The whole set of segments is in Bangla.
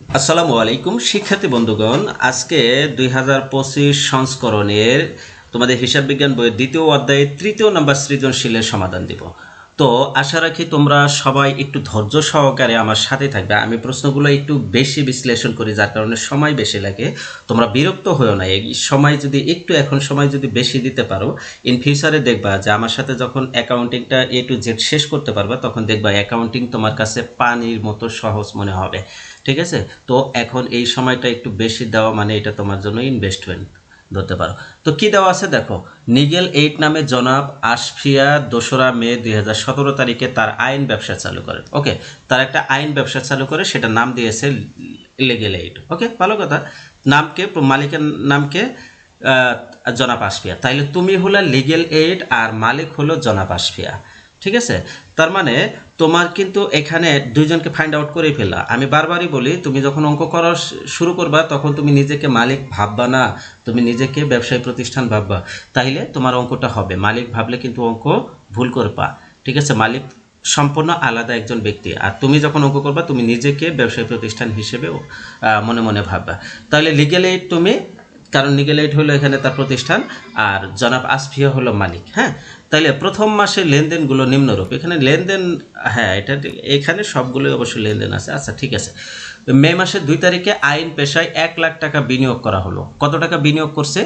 আসসালামু আলাইকুম, শিক্ষার্থী বন্ধুগণ। আজকে দুই হাজার পঁচিশ সংস্করণের তোমাদের হিসাব বিজ্ঞান বইয়ের দ্বিতীয় অধ্যায়ে তৃতীয় নাম্বার সৃজনশীলের সমাধান দিব। তো আশা রাখি তোমরা সবাই একটু ধৈর্য সহকারে আমার সাথে থাকবে। আমি প্রশ্নগুলো একটু বেশি বিশ্লেষণ করি, যার কারণে সময় বেশি লাগে। তোমরা বিরক্ত হয়েও না, এই সময় যদি একটু, এখন সময় যদি বেশি দিতে পারো ইন ফিউচারে দেখবা যে আমার সাথে যখন অ্যাকাউন্টিংটা এ টু জেড শেষ করতে পারবা, তখন দেখবা অ্যাকাউন্টিং তোমার কাছে পানির মতো সহজ মনে হবে। ঠিক আছে? তো এখন এই সময়টা একটু বেশি দেওয়া মানে এটা তোমার জন্য ইনভেস্টমেন্ট ধরতে পারো। তো কি দেওয়া আছে দেখো? নিগেল এইট নামে জনাব আশফিয়া দোসরা মে দুই হাজার সতেরো তারিখে তার আইন ব্যবসা চালু করেন ওকে? তার একটা আইন ব্যবসা চালু করে সেটা নাম দিয়েছে লিগেল এইট। ওকে? ভালো কথা। নামকে, মালিকের নামকে জনাব আশফিয়া। তাইলে তুমি হলো লিগেল এইড আর মালিক হলো জনাব আশফিয়া। ঠিক আছে? তার মানে তোমার কিন্তু এখানে দুইজনকে ফাইন্ড আউট করে ফেলা আমি বারবারই বলি, তুমি যখন অঙ্ক করা শুরু করবা, তখন তুমি নিজেকে মালিক ভাববা না। তুমি নিজেকে ব্যবসায়ী প্রতিষ্ঠান ভাববা। তাইলে তোমার অঙ্কটা হবে। মালিক ভাবলে কিন্তু অঙ্ক ভুল করবা ঠিক আছে? মালিক সম্পূর্ণ আলাদা একজন ব্যক্তি। আর তুমি যখন অঙ্ক করবা, তুমি নিজেকে ব্যবসায়ী প্রতিষ্ঠান হিসেবেও মনে মনে ভাববা। তাহলে লিগেল তুমি কারণ নিগেল এইড হলো এখানে তার প্রতিষ্ঠান, আর জনাব আসফিয়া হলো মালিক হ্যাঁ? তাহলে প্রথম মাসে লেনদেনগুলো নিম্নরূপ। এখানে লেনদেন হ্যাঁ এটা এখানে সবগুলোই অবশ্যই লেনদেন আছে। আচ্ছা ঠিক আছে। মে মাসের দুই তারিখে আইন পেশায় এক লাখ টাকা বিনিয়োগ করা হলো। কত টাকা বিনিয়োগ করছে?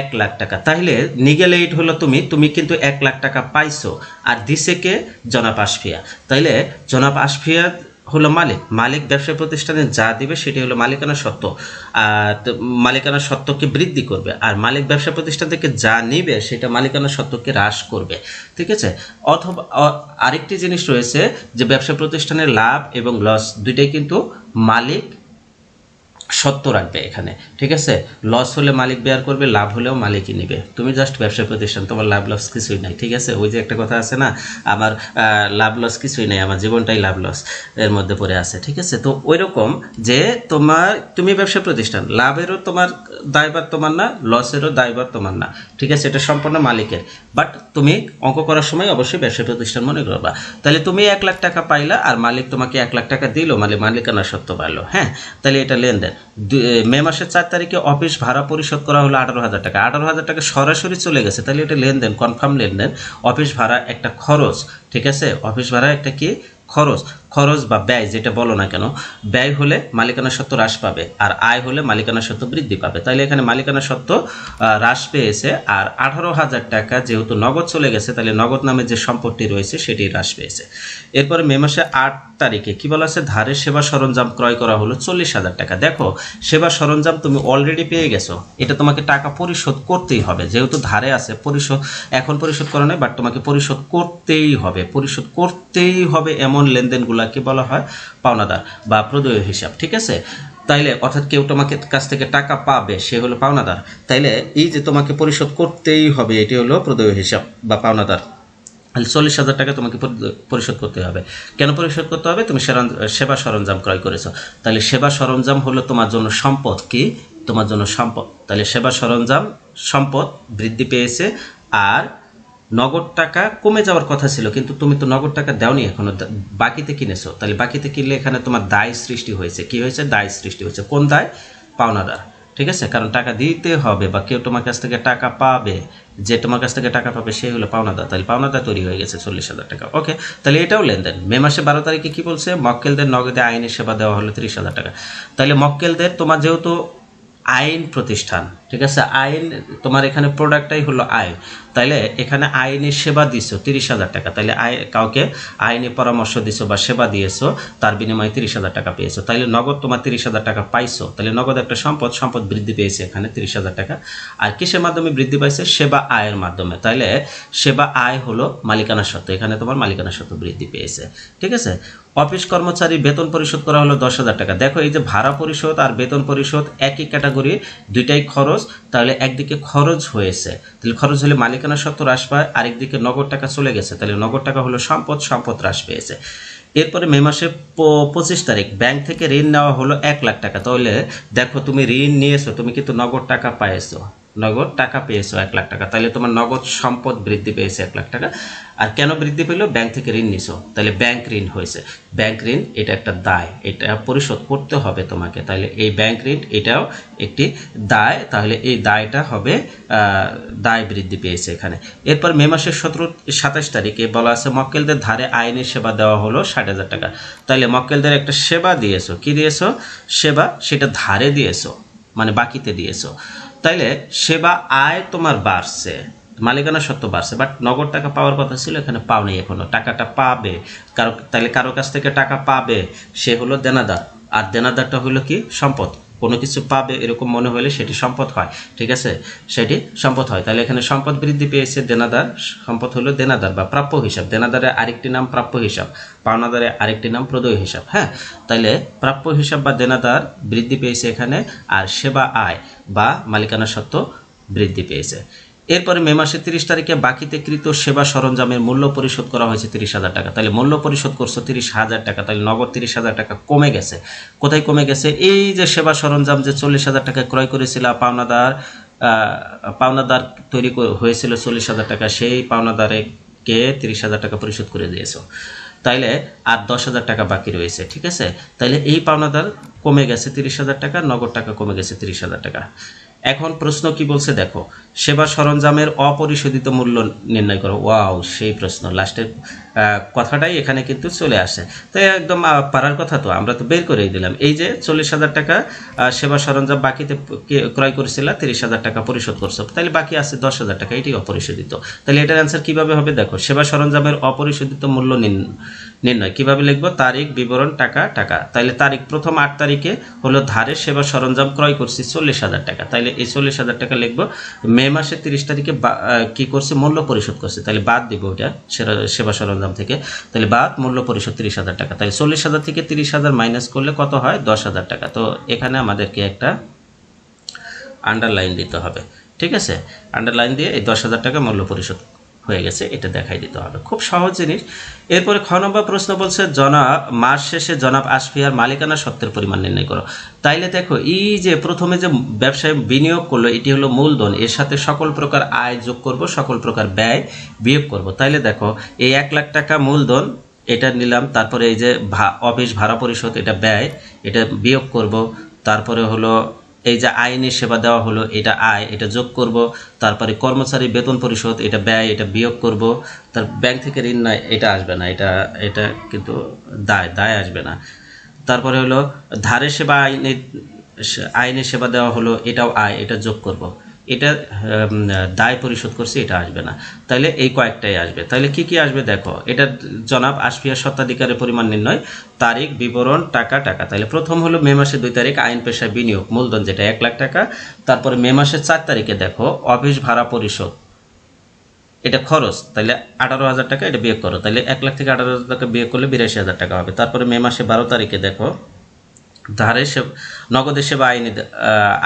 এক লাখ টাকা। তাহলে নিগেল এইড হলো তুমি তুমি কিন্তু এক লাখ টাকা পাইছো। আর দিছে কে? জনাব আসফিয়া। তাইলে জনাব আসফিয়া হলো মালিক। মালিক ব্যবসা প্রতিষ্ঠানে যা দিবে সেটি হলো মালিকানা সত্ত্ব আর মালিকানা সত্ত্বকে বৃদ্ধি করবে। আর মালিক ব্যবসা প্রতিষ্ঠান থেকে যা নিবে সেটা মালিকানা সত্ত্বকে হ্রাস করবে। ঠিক আছে? অথবা আরেকটি জিনিস রয়েছে যে ব্যবসা প্রতিষ্ঠানের লাভ এবং লস দুইটাই কিন্তু মালিক সত্য রাখবে এখানে, ঠিক আছে? লস হলে মালিক বেয়ার করবে, লাভ হলেও মালিকই নেবে। তুমি জাস্ট ব্যবসা প্রতিষ্ঠান, তোমার লাভ লস কিছুই নাই, ঠিক আছে? ওই যে একটা কথা আছে না, আমার লাভ লস কিছুই নাই, আমার জীবনটাই লাভ লস এর মধ্যে পড়ে আছে, ঠিক আছে? তো ওই রকম যে তোমার, তুমি ব্যবসা প্রতিষ্ঠান, লাভেরও তোমার দায়ভার তোমার না লসেরও দায়ভার তোমার না, ঠিক আছে? এটা সম্পূর্ণ মালিকের। বাট তুমি অঙ্ক করার সময় অবশ্যই ব্যবসা প্রতিষ্ঠান মনে করবা। তাহলে তুমি এক লাখ টাকা পাইলা আর মালিক তোমাকে এক লাখ টাকা দিল মানে মালিকানা সত্য পাইলো হ্যাঁ? তাহলে এটা লেনদেন। মে মাসের চার তারিখে অফিস ভাড়া পরিশোধ করা হলো আঠারো হাজার টাকা। আঠারো হাজার টাকা সরাসরি চলে গেছে। তাহলে এটা লেনদেন কনফার্ম লেনদেন। অফিস ভাড়া একটা খরচ, ঠিক আছে? অফিস ভাড়া একটা কি? খরচ। খরচ বা ব্যয় যেটা বলো না কেন, ব্যয় হলে মালিকানা সত্ত্ব হ্রাস পাবে আর আয় হলে মালিকানা সত্ত্ব বৃদ্ধি পাবে। তাহলে এখানে মালিকানা সত্ত্ব হ্রাস পেয়েছে আর আঠারো হাজার টাকা যেহেতু নগদ চলে গেছে তাহলে নগদ নামে যে সম্পত্তি রয়েছে সেটি হ্রাস পেয়েছে। এরপরে মে মাসে আট তারিখে কি বলা আছে? ধারের সেবা সরঞ্জাম ক্রয় করা হলো চল্লিশ হাজার টাকা। দেখো, সেবা সরঞ্জাম তুমি অলরেডি পেয়ে গেছো, এটা তোমাকে টাকা পরিশোধ করতেই হবে। যেহেতু ধারে আছে, পরিশোধ, এখন পরিশোধ করা নয় বাট তোমাকে পরিশোধ করতেই হবে। পরিশোধ করতেই হবে এমন লেনদেনগুলোকে বলা হয়? পাওনাদার বা প্রদেয় হিসাব, ঠিক আছে? তাইলে অর্থাৎ কেউ তোমাকে কাছ থেকে টাকা পাবে, সে হলো পাওনাদার। তাইলে এই যে তোমাকে পরিশোধ করতেই হবে, এটি হলো প্রদেয় হিসাব বা পাওনাদার। চল্লিশ হাজার টাকা তোমাকে পরিশোধ করতে হবে। কেন পরিশোধ করতে হবে? তুমি সেবা সরঞ্জাম ক্রয় করেছ। তাহলে সেবা সরঞ্জাম হলো তোমার জন্য সম্পদ কি? তোমার জন্য সম্পদ। তাহলে সেবা সরঞ্জাম সম্পদ বৃদ্ধি পেয়েছে, আর নগদ টাকা কমে যাওয়ার কথা ছিল, কিন্তু তুমি তো নগদ টাকা দাওনি এখনও। বাকিতে কিনেছো। তাহলে বাকিতে কিনলে এখানে তোমার দায় সৃষ্টি হয়েছে। কি হয়েছে? দায় সৃষ্টি হয়েছে। কোন দায়? পাওনাদার। ঠিক আছে? কারণ টাকা দিতে হবে বা কেউ তোমার কাছ থেকে টাকা পাবে, যে তোমার কাছ থেকে টাকা পাবে, সে হলো পাওনাদার। তাহলে পাওনাদার তৈরি হয়ে গেছে চল্লিশ হাজার টাকা। ওকে? তাহলে এটাও লেনদেন। মে মাসে বারো তারিখে কি বলছে? মক্কেলদের নগদে আইনের সেবা দেওয়া হলো তিরিশ হাজার টাকা। তাহলে মক্কেলদের তোমার যেহেতু আইন প্রতিষ্ঠান ঠিক আছে, আইন, তোমার এখানে প্রোডাক্টটাই হলো আয়। তাইলে এখানে আইনি সেবা দিছো, তিরিশ হাজার টাকা। তাইলে আই কাউকে আইনি পরামর্শ দিছো বা সেবা দিয়েছ, তার বিনিময়ে তিরিশ হাজার টাকা পেয়েছ। তাইলে নগদ তোমার তিরিশ হাজার টাকা পাইছো তাহলে নগদ একটা সম্পদ সম্পদ বৃদ্ধি পেয়েছে এখানে তিরিশ হাজার টাকা। আর কিসের মাধ্যমে বৃদ্ধি পাইছে? সেবা আয়ের মাধ্যমে। তাইলে সেবা আয় হলো মালিকানা সত্ত্ব এখানে তোমার মালিকানা সত্ত্ব বৃদ্ধি পেয়েছে। ঠিক আছে? অফিস কর্মচারী বেতন পরিশোধ করা হলো দশ হাজার টাকা। দেখো, এই যে ভাড়া পরিশোধ আর বেতন পরিশোধ একই ক্যাটাগরি দুইটাই খরচ। তাহলে একদিকে খরচ হয়েছে। তাহলে খরচ হলে মালিকানা সত্ত্ব হ্রাস পায়, আরেকদিকে নগদ টাকা চলে গেছে। তাহলে নগদ টাকা হলো সম্পদ সম্পদ হ্রাস পেয়েছে। এরপরে মে মাসে পঁচিশ তারিখ, ব্যাংক থেকে ঋণ নেওয়া হলো এক লাখ টাকা। তাহলে দেখো তুমি ঋণ নিয়েছো, তুমি কিন্তু নগদ টাকা পাইছো। নগদ টাকা পেয়েছ এক লাখ টাকা। তাহলে তোমার নগদ সম্পদ বৃদ্ধি পেয়েছে এক লাখ টাকা। আর কেন বৃদ্ধি পেল? ব্যাংক থেকে ঋণ নিছো। তাহলে ব্যাংক ঋণ হয়েছে। ব্যাংক ঋণ, এটা একটা দায়। এটা পরিশোধ করতে হবে তোমাকে। তাহলে এই ব্যাংক ঋণ, এটাও একটি দায়। তাহলে এই দায়টা হবে দায় বৃদ্ধি পেয়েছে এখানে। এরপর মে মাসের সতেরো, সাতাশ তারিখে বলা আছে, মক্কেলদের ধারে আইনের সেবা দেওয়া হলো ষাট হাজার টাকা। তাহলে মক্কেলদের একটা সেবা দিয়েছ। কি দিয়েছ? সেবা, সেটা ধারে দিয়েছ। মানে বাকিতে দিয়েছ। তাইলে সেবা আয় তোমার বাড়ছে, মালিকানা সত্য বাড়ছে বাট নগদ টাকা পাওয়ার কথা ছিল, এখানে পাওনি এখনও, টাকাটা পাবে, কারও তাহলে কারও কাছ থেকে টাকা পাবে, সে হলো দেনাদার, আর দেনাদারটা হলো কি? সম্পদ। কোনো কিছু পাবে এরকম মনে হলে সেটি সম্পদ হয়, ঠিক আছে? সেটি সম্পদ হয়। তাহলে এখানে সম্পদ বৃদ্ধি পেয়েছে দেনাদার, সম্পদ হলো দেনাদার বা প্রাপ্য হিসাব। দেনাদারের আরেকটি নাম প্রাপ্য হিসাব, পাওনাদারের আরেকটি নাম প্রদয় হিসাব হ্যাঁ? তাহলে প্রাপ্য হিসাব বা দেনাদার বৃদ্ধি পেয়েছে এখানে, আর সেবা আয় বা মালিকানা সত্ত্ব বৃদ্ধি পেয়েছে। এরপরে মে মাসের তিরিশ তারিখে বাকিতে কৃত সেবা সরঞ্জামের মূল্য পরিশোধ করা হয়েছে তিরিশ হাজার টাকা। তাহলে মূল্য পরিশোধ করছ তিরিশ হাজার টাকা, তাহলে নগদ তিরিশ হাজার টাকা কমে গেছে। কোথায় কমে গেছে? এই যে সেবা সরঞ্জাম যে চল্লিশ হাজার টাকা ক্রয় করেছিল পাওনাদার পাওনাদার তৈরি হয়েছিল চল্লিশ হাজার টাকা, সেই পাওনাদারকে তিরিশ হাজার টাকা পরিশোধ করে দিয়েছ। তাইলে আর দশ হাজার টাকা বাকি রয়েছে, ঠিক আছে? তাইলে এই পাওনাদার কমে গেছে তিরিশ হাজার টাকা, নগদ টাকা কমে গেছে তিরিশ হাজার টাকা। এখন প্রশ্ন কি বলছে? দেখো সেবা সরঞ্জামের অপরিশোধিত মূল্য নির্ণয় করো। ওয়াও, সেই প্রশ্ন। লাস্টের কথাটাই এখানে কিন্তু চলে আসে। তাই একদম পারার কথা তো, আমরা তো বের করেই দিলাম। এই যে চল্লিশ হাজার টাকা সেবা সরঞ্জাম বাকিতে ক্রয় করেছিল, তিরিশ হাজার টাকা পরিশোধ করছ। তাহলে বাকি আছে দশ হাজার টাকা, এটি অপরিশোধিত। তাহলে এটার অ্যান্সার কীভাবে হবে দেখো, সেবা সরঞ্জামের অপরিশোধিত মূল্য নির্ণ- নির্ণয়। কীভাবে লিখব? তারিখ, বিবরণ, টাকা টাকা। তাহলে তারিখ প্রথম আট তারিখে হলো ধারে সেবা সরঞ্জাম ক্রয় করছি চল্লিশ হাজার টাকা। তাহলে এই চল্লিশ হাজার টাকা লিখব, মে মাসের তিরিশ তারিখে কি করছে? মূল্য পরিশোধ করছে। তাহলে বাদ দিব ওইটা সেবা সরঞ্জাম থেকে। তাহলে বাদ, মূল্য পরিশোধ তিরিশ হাজার টাকা। তাহলে চল্লিশ হাজার থেকে তিরিশ হাজার মাইনাস করলে কত হয়? দশ হাজার টাকা। তো এখানে আমাদেরকে একটা আন্ডারলাইন দিতে হবে। ঠিক আছে? আন্ডারলাইন দিয়ে এই দশ হাজার টাকা মূল্য পরিশোধ হয়ে গেছে, এটা দেখাই দিতে হবে। খুব সহজ জিনিস। এরপরে খ নম্বর প্রশ্ন বলছে, জনাব, মাস শেষে জনাব আসফিয়ার মালিকানা সত্ত্বের পরিমাণ নির্ণয় করো। তাইলে দেখো, এই যে প্রথমে যে ব্যবসায় বিনিয়োগ করল, এটি হলো মূলধন। এর সাথে সকল প্রকার আয় যোগ করব, সকল প্রকার ব্যয় বিয়োগ করব। তাইলে দেখো, এই এক লাখ টাকা মূলধন, এটা নিলাম, তারপরে এই যে অফিস ভাড়া পরিশোধ, এটা ব্যয়, এটা বিয়োগ করব। তারপরে হলো এই যে আইনি সেবা দেওয়া হলো, এটা আয়, এটা যোগ করব, তারপরে কর্মচারী বেতন পরিশোধ, এটা ব্যয়, এটা বিয়োগ করব, তার ব্যাংক থেকে ঋণ নয়, এটা আসবে না, এটা এটা কিন্তু দায় দায় আসবে না। তারপরে হলো ধারে সেবা আইনি আইনি সেবা দেওয়া হলো, এটাও আয়, এটা যোগ করব। এটা দায় পরিশোধ করছি, এটা আসবে না। তাহলে এই কয়েকটাই আসবে। তাহলে কি কি আসবে দেখো, এটা জনাব আশফিয়া স্বত্বাধিকারের পরিমাণ নির্ণয়, তারিখ, বিবরণ, টাকা টাকা। তাহলে প্রথম হলো মে মাসের দুই তারিখ, আইন পেশায় বিনিয়োগ, মূলধন যেটা এক লাখ টাকা। তারপরে মে মাসের চার তারিখে দেখো, অফিস ভাড়া পরিশোধ। এটা খরচ তাহলে আঠারো হাজার টাকা এটা বিয়োগ করো। তাহলে এক লাখ থেকে আঠারো হাজার টাকা বিয়োগ করলে বিরাশি হাজার টাকা হবে। তারপরে মে মাসে বারো তারিখে দেখো ধারে সেবা নগদের সেবা আইনি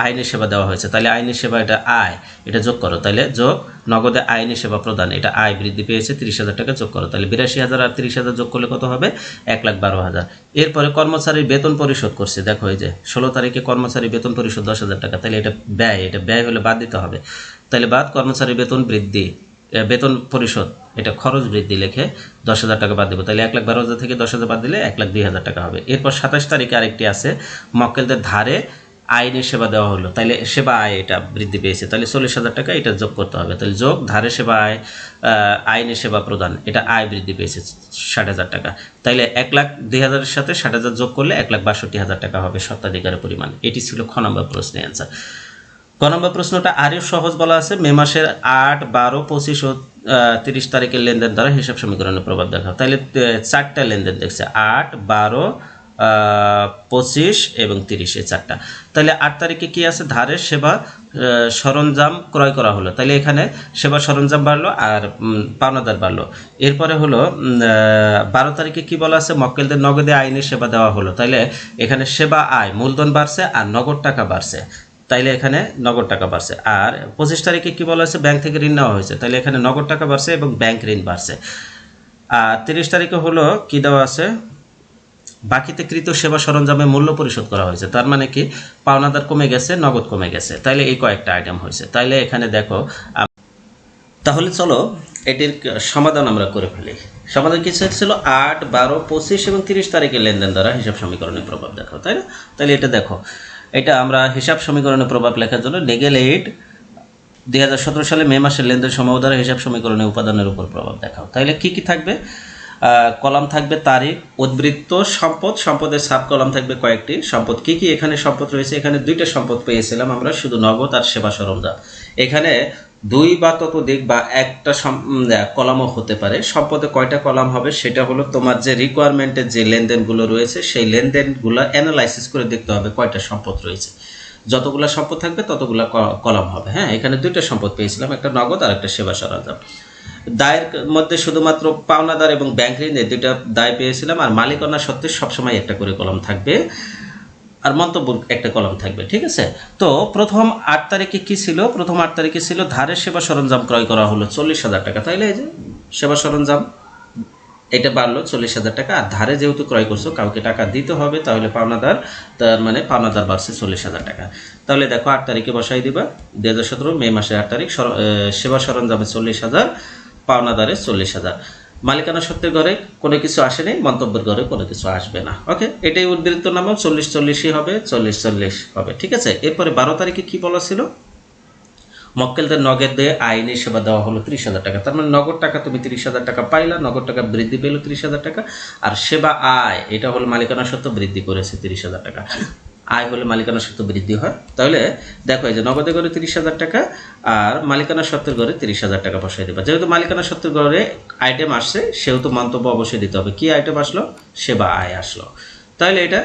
আইনি সেবা দেওয়া হয়েছে। তাহলে আইনি সেবা এটা আয়, এটা যোগ করো। তাহলে যোগ, নগদে আইনি সেবা প্রদান, এটা আয় বৃদ্ধি পেয়েছে, তিরিশ হাজার টাকা যোগ করো। তাহলে বিরাশি হাজার আর তিরিশ হাজার যোগ করলে কত হবে? এক লাখ বারো হাজার। এরপরে কর্মচারীর বেতন পরিশোধ করছে। দেখো এই যে, ষোলো তারিখে কর্মচারী বেতন পরিশোধ দশ হাজার টাকা। তাহলে এটা ব্যয় এটা ব্যয় হলে বাদ দিতে হবে। তাহলে বাদ কর্মচারী বেতন বৃদ্ধি। বেতন পরিশোধ, এটা খরচ বৃদ্ধি লেখে দশ হাজার টাকা বাদ দেবো। তাহলে এক লাখ বারো হাজার থেকে দশ হাজার বাদ দিলে এক লাখ দুই হাজার টাকা হবে। এরপর সাতাশ তারিখে আরেকটি আছে, মক্কেলদের ধারে আইনি সেবা দেওয়া হলো। তাহলে সেবা আয় এটা বৃদ্ধি পেয়েছে। তাহলে চল্লিশ হাজার টাকা এটা যোগ করতে হবে। তাহলে যোগ, ধারে সেবা আয় আইনি সেবা প্রদান, এটা আয় বৃদ্ধি পেয়েছে ষাট হাজার টাকা। তাইলে এক লাখ দুই হাজারের সাথে ষাট হাজার যোগ করলে এক লাখ বাষট্টি হাজার টাকা হবে সত্ত্বাধিকারের পরিমাণ। এটি ছিল খ নম্বর প্রশ্নের অ্যান্সার ক নম্বর প্রশ্নটা আরও সহজ বলা আছে। মে মাসের আট, বারো, পঁচিশ ও তিরিশ তারিখের লেনদেন দ্বারা হিসাব সমীকরণের প্রভাব দেখা তাহলে চারটা লেনদেন দেখছে। আট, বারো পঁচিশ এবং তিরিশ, এই চারটা। তাহলে আট তারিখে কি আছে? ধারের সেবা সরঞ্জাম ক্রয় করা হলো। তাহলে এখানে সেবা সরঞ্জাম বাড়লো আর পাওনাদার বাড়লো। এরপরে হলো বারো তারিখে কি বলা আছে? মক্কেলদের নগদে আইনি সেবা দেওয়া হলো। তাহলে এখানে সেবা আয়, মূলধন বাড়ছে আর নগদ টাকা বাড়ছে। তাইলে এখানে নগদ টাকা বাড়ছে। আর পঁচিশ তারিখে কি বলা হয়েছে? ব্যাংক থেকে ঋণ নেওয়া হয়েছে। তাইলে এখানে নগদ টাকা বাড়ছে এবং ব্যাংক ঋণ বাড়ছে। আর তিরিশ তারিখে হলো কি দেওয়া আছে? বাকিতে কৃত সেবা সরঞ্জামে মূল্য পরিশোধ করা হয়েছে। তার মানে কি? পাওনাদার কমে গেছে, নগদ কমে গেছে। তাইলে এই কয়েকটা আইটেম হয়েছে। তাইলে এখানে দেখো তাহলে চলো এটির সমাধান আমরা করে ফেলি। সমাধান কিছু ছিল? আট, বারো, পঁচিশ এবং তিরিশ তারিখে লেনদেন দ্বারা হিসাব সমীকরণের প্রভাব দেখো তাই না? তাহলে এটা দেখো। এটা আমরা হিসাব সমীকরণে প্রভাব লেখার জন্য নেগেল এইট দুই হাজার সতেরো সালে মে মাসের লেনদেন সময় দ্বারা হিসাব সমীকরণে উপাদানের উপর প্রভাব দেখাও। তাহলে কি কি থাকবে? কলাম থাকবে তারিখ, উদ্বৃত্ত, সম্পদ, সম্পদের সাব কলাম থাকবে কয়েকটি। সম্পদ কি কি? এখানে সম্পদ রয়েছে, এখানে দুইটা সম্পদ পেয়েছিলাম আমরা, শুধু নগদ আর সেবা সরঞ্জাম। এখানে দুই বা ততোধিক বা একটা কলামও হতে পারে। সম্পদে কয়টা কলাম হবে সেটা হলো তোমার যে রিকোয়ারমেন্টের যে লেনদেনগুলো রয়েছে, সেই লেনদেনগুলো অ্যানালাইসিস করে দেখতে হবে কয়টা সম্পদ রয়েছে। যতগুলা সম্পদ থাকবে ততগুলা কলাম হবে হ্যাঁ? এখানে দুইটা সম্পদ পেয়েছিলাম, একটা নগদ আর একটা সেবা সরঞ্জাম। দায়ের মধ্যে শুধুমাত্র পাওনাদার এবং ব্যাংক ঋণের দুইটা দায় পেয়েছিলাম, আর মালিকানা সত্ত্বে সবসময় একটা করে কলম থাকবে। আর মন্তব্য একটা কলম থাকবে, ঠিক আছে? তো প্রথম আট তারিখে কি ছিল? প্রথম আট তারিখে ছিল ধারের সেবা সরঞ্জাম ক্রয় করা হলো চল্লিশ হাজার টাকা, তাইলে এই যে সেবা সরঞ্জাম, এটা বাড়লো চল্লিশ হাজার টাকা। আর ধারে যেহেতু ক্রয় করছ, কাউকে টাকা দিতে হবে, তাহলে পাওনাদার, তার মানে পাওনাদার বাড়ছে চল্লিশ হাজার টাকা। তাহলে দেখো আট তারিখে বসাই দিবা, দুই হাজার সতেরো মে মাসের আট তারিখ সেবা সরঞ্জামে চল্লিশ হাজার, পাওনাদারে চল্লিশ হাজার। মালিকানা সত্ত্বের ঘরে কোনো কিছু আসেনি মন্তব্যের ঘরে কোনো কিছু আসবে না। ওকে এটাই উদ্বৃত্ত নামও চল্লিশ চল্লিশই হবে, চল্লিশ চল্লিশ হবে। ঠিক আছে? এরপরে বারো তারিখে কি বলা ছিল? মক্কেলদের নগদ দিয়ে আইনি সেবা দেওয়া হলো ত্রিশ হাজার টাকা। তার মানে নগদ টাকা তুমি ত্রিশ হাজার টাকা পাইলা, নগদ টাকা বৃদ্ধি পেল ত্রিশ হাজার টাকা, আর সেবা আয়, এটা হলো মালিকানা সত্ত্ব বৃদ্ধি করেছে তিরিশ হাজার টাকা। আয় হলে মালিকানা সত্ত্ব বৃদ্ধি হয়। তাহলে দেখো এই যে নগদে করে তিরিশ হাজার টাকা আর মালিকানা সত্ত্বের ঘরে তিরিশ হাজার টাকা বসাই দেবা। যেহেতু মালিকানা সত্ত্বের ঘরে আইটেম আসছে, সেহেতু মন্তব্য অবশ্যই দিতে হবে। কি আইটেম আসলো? সেবা আয় আসলো। তাহলে এটা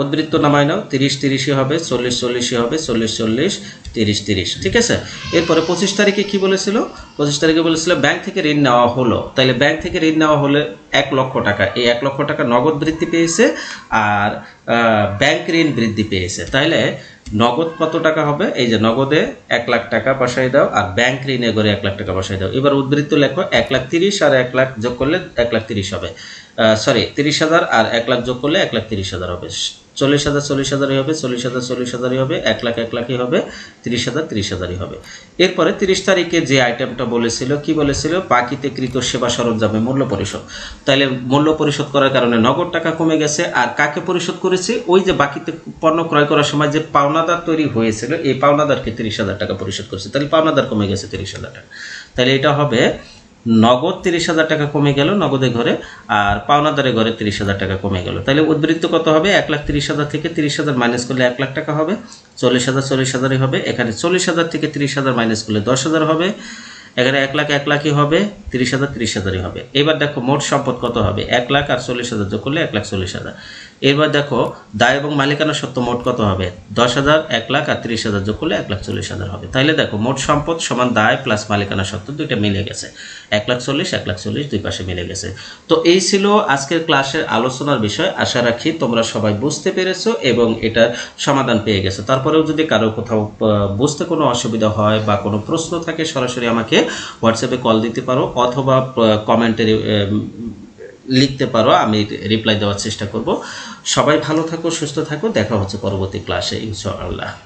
উদ্বৃত্ত নামায় নাও। তিরিশ তিরিশই হবে, চল্লিশ চল্লিশই হবে, চল্লিশ চল্লিশ তিরিশ তিরিশ। ঠিক আছে? এরপরে পঁচিশ তারিখে কি বলেছিল? পঁচিশ তারিখে বলেছিল ব্যাংক থেকে ঋণ নেওয়া হলো। তাহলে ব্যাংক থেকে ঋণ নেওয়া হলে এক লক্ষ টাকা। এই এক লক্ষ টাকা নগদ বৃদ্ধি পেয়েছে আর ব্যাংক ঋণ বৃদ্ধি পেয়েছে। তাইলে নগদ কত টাকা হবে? এই যে নগদে এক লাখ টাকা বসাই দাও আর ব্যাংক ঋণে করে এক লাখ টাকা বসাই দাও। এবার উদ্বৃত্ত লেখো, এক লাখ তিরিশ আর এক লাখ যোগ করলে এক লাখ তিরিশ হবে। সরি তিরিশ হাজার আর এক লাখ যোগ করলে এক লাখ তিরিশ হাজার হবে। চল্লিশ হাজার, চল্লিশ হাজারই হবে, চল্লিশ হাজার, চল্লিশ হাজারই হবে, এক লাখ, এক লাখই হবে, তিরিশ হাজার, তিরিশ হাজারই হবে। এরপরে তিরিশ তারিখে যে আইটেমটা বলেছিল, কি বলেছিল? বাকিতে কৃত সেবা সরঞ্জামে মূল্য পরিশোধ। তাহলে মূল্য পরিশোধ করার কারণে নগদ টাকা কমে গেছে, আর কাকে পরিশোধ করেছি? ওই যে বাকিতে পণ্য ক্রয় করার সময় যে পাওনাদার তৈরি হয়েছিল, এই পাওনাদারকে তিরিশ হাজার টাকা পরিশোধ করেছে। তাহলে পাওনাদার কমে গেছে তিরিশ হাজার টাকা। তাহলে এটা হবে নগদ তিরিশ হাজার টাকা কমে গেল নগদে ঘরে, আর পাওনাদারে ঘরে তিরিশ হাজার টাকা কমে গেল। তাহলে উদ্বৃত্ত কত হবে? এক লাখ তিরিশ হাজার থেকে তিরিশ হাজার মাইনাস করলে এক লাখ টাকা হবে। চল্লিশ হাজার, চল্লিশ হাজারই হবে। এখানে চল্লিশ হাজার থেকে তিরিশ হাজার মাইনাস করলে দশ হাজার হবে। এখানে এক লাখ, এক লাখই হবে। তিরিশ হাজার, তিরিশ হাজারই হবে। এবার দেখো মোট সম্পদ কত হবে? এক লাখ আর চল্লিশ হাজার যোগ করলে এক লাখ চল্লিশ হাজার। এবার দেখো, দায় এবং মালিকানা সত্ত্ব মোট কত হবে? দশ হাজার, এক লাখ আর তিরিশ হাজার যোগ করলে এক লাখ চল্লিশ হাজার হবে। তাহলে দেখো, মোট সম্পদ সমান দায় প্লাস মালিকানা সত্ত্ব দুইটা মিলে গেছে। এক লাখ চল্লিশ, এক লাখ চল্লিশ দুই পাশে মিলে গেছে। তো এই ছিল আজকের ক্লাসের আলোচনার বিষয়। আশা রাখি তোমরা সবাই বুঝতে পেরেছ এবং এটা সমাধান পেয়ে গেছো। তারপরেও যদি কারও কোথাও বুঝতে কোনো অসুবিধা হয় বা কোনো প্রশ্ন থাকে, সরাসরি আমাকে হোয়াটসঅ্যাপে কল দিতে পারো অথবা কমেন্টে লিখতে পারো, আমি রিপ্লাই দেওয়ার চেষ্টা করব। সবাই ভালো থাকো, সুস্থ থাকো, দেখা হচ্ছে পরবর্তী ক্লাসে ইনশাআল্লাহ।